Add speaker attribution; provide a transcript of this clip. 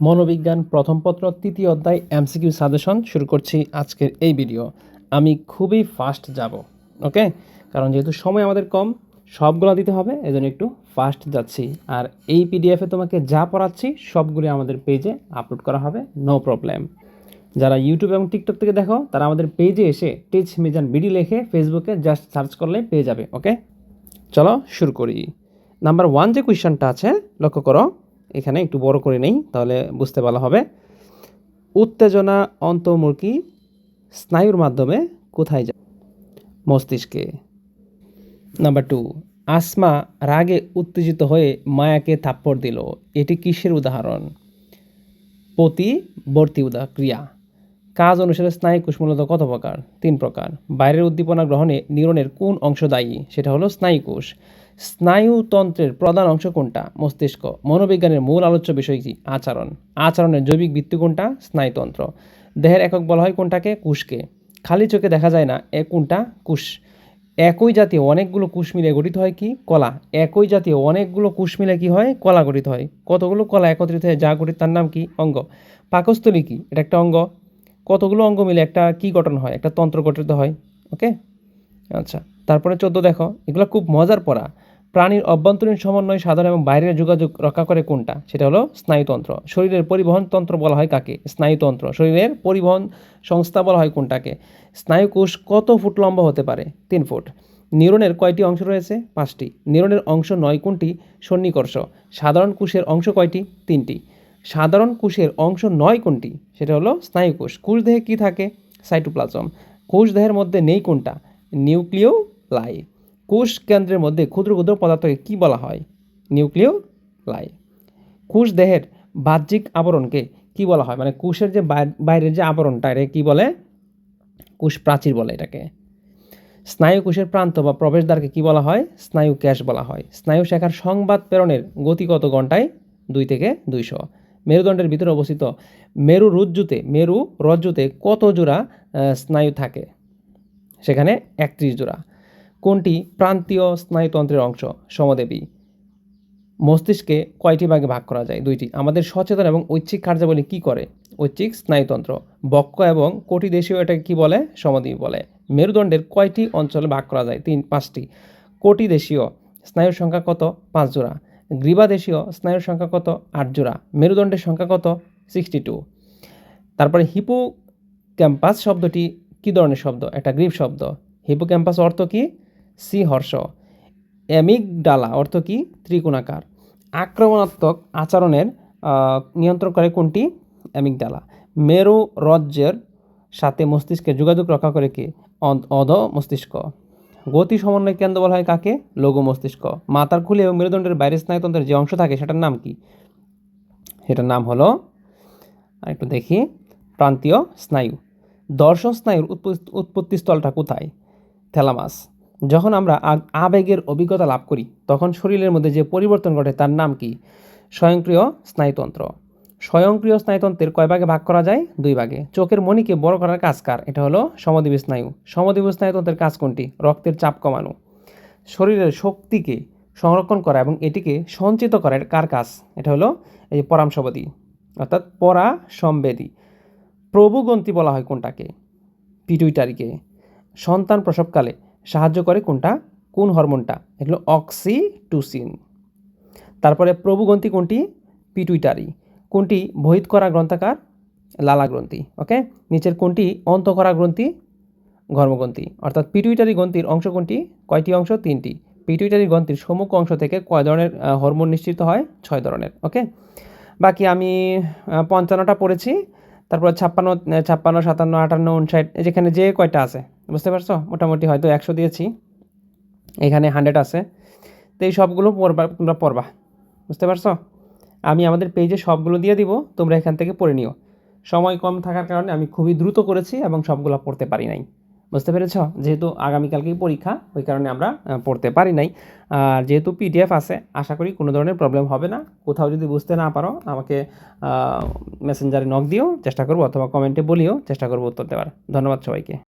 Speaker 1: মনোবিজ্ঞান প্রথম পত্র, তৃতীয় অধ্যায়, এমসিকিউ সাজেশন শুরু করছি আজকের এই ভিডিও। আমি খুবই ফাস্ট যাব, ওকে? কারণ যেহেতু সময় আমাদের কম, সবগুলো দিতে হবে, এজন্য একটু ফাস্ট যাচ্ছি। আর এই পিডিএফে তোমাকে যা পড়াচ্ছি, সবগুলি আমাদের পেজে আপলোড করা হবে নো প্রবলেম যারা ইউটিউব এবং টিকটক থেকে দেখো, তারা আমাদের পেজে এসে টিচ মিজান বিডি লেখে ফেসবুকে জাস্ট সার্চ করলে পেয়ে যাবে, ওকে? চলো শুরু করি। নাম্বার ওয়ান যে কোয়েশ্চনটা আছে, লক্ষ্য করো। এখানে একটু বড় করে নেই, তাহলে বুঝতে ভালো হবে। উত্তেজনা অন্তর্মুখী স্নায়ুর মাধ্যমে কোথায় যায় মস্তিষ্কে? নাম্বার টু, আসমা রাগে উত্তেজিত হয়ে মায়াকে থাপ্পড় দিল। এটি কিসের উদাহরণ? প্রতিবর্তী ক্রিয়া। কাজ অনুসারে স্নায়ু কোষ মূলত কত প্রকার? তিন প্রকার। বাইরের উদ্দীপনা গ্রহণে নিউরনের কোন অংশ দায়ী? সেটা হলো স্নায়ু কোষ। স্নায়ুতন্ত্রের প্রধান অংশ কোনটা? মস্তিষ্ক। মনোবিজ্ঞানের মূল আলোচ্য বিষয় কি? আচরণ। আচরণের জৈবিক ভিত্তি কোনটা? স্নায়ুতন্ত্র দেহের একক বলা হয় কোনটাকে? কুশকে খালি চোখে দেখা যায় না, এ কোনটা? কুশ একই জাতীয় অনেকগুলো কুশ মিলে গঠিত হয় কি? কলা। একই জাতীয় অনেকগুলো কোষ মিলে কি হয়? কলা গঠিত হয়। কতগুলো কলা একত্রিত হয়ে যা গঠিত তার নাম কি? অঙ্গ। পাকস্থলী কি? এটা একটা অঙ্গ। কতগুলো অঙ্গ মিলে? একটা কি গঠন হয়? একটা তন্ত্র গঠিত হয়। ওকে আচ্ছা তারপরে চোদ্দ দেখো। এগুলো খুব মজার পড়া। প্রাণীর অভ্যন্তরীণ সমন্বয়, সাধারণ এবং বাইরের যোগাযোগ রক্ষা করে কোনটা? সেটা হলো স্নায়ুতন্ত্র। শরীরের পরিবহন তন্ত্র বলা হয় কাকে? স্নায়ুতন্ত্র। শরীরের পরিবহন সংস্থা বলা হয় কোনটাকে? স্নায়ুকোষ কত ফুট লম্বা হতে পারে? তিন ফুট। নিউরনের কয়টি অংশ রয়েছে? পাঁচটি। নিউরনের অংশ নয়, কোনটি? সন্নিকর্ষ। সাধারণ কোষের অংশ কয়টি? তিনটি। সাধারণ কোষের অংশ নয় কোনটি? সেটা হলো স্নায়ুকোষ কোষ। দেহে কী থাকে? সাইটোপ্লাজম। কোষ দেহের মধ্যে নেই কোনটা? নিউক্লিও লাই কোষ কেন্দ্রের মধ্যে ক্ষুদ্র ক্ষুদ্র পদার্থকে কী বলা হয়? নিউক্লিও লাই কোষ দেহের বাহ্যিক আবরণকে কি বলা হয়? মানে কোষের যে বাইরের যে আবরণটা এটা কী বলে? কোষ প্রাচীর বলে এটাকে। স্নায়ু কোষের প্রান্ত বা প্রবেশদ্বারকে কি বলা হয়? স্নায়ু ক্যাশ বলা হয়। স্নায়ু শাখার সংবাদ প্রেরণের গতি কত ঘন্টায়? দুই থেকে দুইশো। মেরুদণ্ডের ভিতরে অবস্থিত মেরু রজ্জুতে মেরু রজ্জুতে কত জোড়া স্নায়ু থাকে? সেখানে একত্রিশ জোড়া। কোনটি প্রান্তীয় স্নায়ুতন্ত্রের অংশ? সমদেবী। মস্তিষ্কে কয়টি ভাগে ভাগ করা যায়? দুইটি। আমাদের সচেতন এবং ঐচ্ছিক কার্যাবলী কি করে? ঐচ্ছিক স্নায়ুতন্ত্র। বক্ষ এবং কোটি দেশীয় এটাকে কী বলে? সমদ্বীপ বলে। মেরুদণ্ডের কয়টি অঞ্চলে ভাগ করা যায়? তিন, পাঁচটি। কোটি দেশীয় স্নায়ুর সংখ্যা কত? পাঁচ জোড়া। গ্রীবাদেশীয় স্নায়ুর সংখ্যা কত? আট জোড়া। মেরুদণ্ডের সংখ্যা কত? Sixty two. তারপরে হিপো ক্যাম্পাস শব্দটি কী ধরনের শব্দ? একটা গ্রীব শব্দ। হিপো ক্যাম্পাস অর্থ কি? সি হর্ষ অ্যামিগডালা অর্থ কি? ত্রিকোণাকার। আক্রমণাত্মক আচরণের নিয়ন্ত্রণ করে কোনটি? অ্যামিগডালা। মেরু রজ্জের সাথে মস্তিষ্কের যোগাযোগ রক্ষা করে কি? অধ, মস্তিষ্ক। গতি সমন্বয় কেন্দ্র বলা হয় কাকে? লঘু মস্তিষ্ক। মাথার খুলে এবং মেরুদণ্ডের বাইরের স্নায়ুতন্ত্রের যে অংশ থাকে, সেটার নাম কি? সেটার নাম হলো একটু দেখি, প্রান্তীয় স্নায়ু। দর্শন স্নায়ুর উৎপত্তি- উৎপত্তিস্থলটা কোথায়? থ্যালামাস। যখন আমরা আবেগের অভিজ্ঞতা লাভ করি, তখন শরীরের মধ্যে যে পরিবর্তন ঘটে, তার নাম কি? স্বয়ংক্রিয় স্নায়ুতন্ত্র। স্বয়ংক্রিয় স্নায়ুতন্ত্রের কয় ভাগে ভাগ করা যায়? দুই ভাগে। চোখের মণিকে বড় করার কাজ কার? এটা হলো সমদ্বীপ স্নায়ু। সমদ্বীপ স্নায়ুতন্ত্রের কাজ কোনটি? রক্তের চাপ কমানো। শরীরের শক্তিকে সংরক্ষণ করা এবং এটিকে সঞ্চিত করা কার কাজ? এটা হলো এই পরামসবদী, অর্থাৎ পরা সম্বেদী প্রভুগন্তি বলা হয় কোনটাকে? পিটুইটারিকে সন্তান প্রসবকালে সাহায্য করে কোনটা? কোন হরমোনটা? এগুলো অক্সিটুসিন। তারপরে প্রভুগ্রন্থি কোনটি? পিটুইটারি কোনটি বহিত করা গ্রন্থাকার? লালা গ্রন্থি, ওকে? নিচের কোনটি অন্ত করা গ্রন্থি? ঘর্মগ্রন্থি। অর্থাৎ পিটুইটারি গ্রন্থির অংশ কোনটি? কয়টি অংশ? তিনটি। পিটুইটারি গ্রন্থির সম্মুখ অংশ থেকে কয় ধরনের হরমোন নিশ্চিত হয়? ছয় ধরনের, ওকে? বাকি আমি পঞ্চান্নটা পড়েছি। তারপর ছাপ্পান্ন ছাপ্পান্ন, সাতান্ন, আটান্ন উনষাট যেখানে যে কয়টা আছে, বুঝতে পারছ? মোটামুটি হয়তো একশো দিয়েছি। এখানে হান্ড্রেড আছে। তো এই সবগুলো পড়বা, তোমরা পড়বা, বুঝতে পারছ? আমি আমাদের পেজে সবগুলো দিয়ে দিব, তোমরা এখান থেকে পড়ে নিও। সময় কম থাকার কারণে আমি খুবই দ্রুত করেছি এবং সবগুলো পড়তে পারি নাই। বুঝতে পেরেছ? যেহেতু আগামীকালকেই পরীক্ষা, ওই কারণে আমরা পড়তে পারি নাই। আর যেহেতু পিডিএফ আছে, আশা করি কোনো ধরনের প্রবলেম হবে না। কোথাও যদি বুঝতে না পারো, আমাকে মেসেঞ্জারে নক দিও, চেষ্টা করব, অথবা কমেন্টে বলিও, চেষ্টা করব উত্তর দেওয়ার। ধন্যবাদ সবাইকে।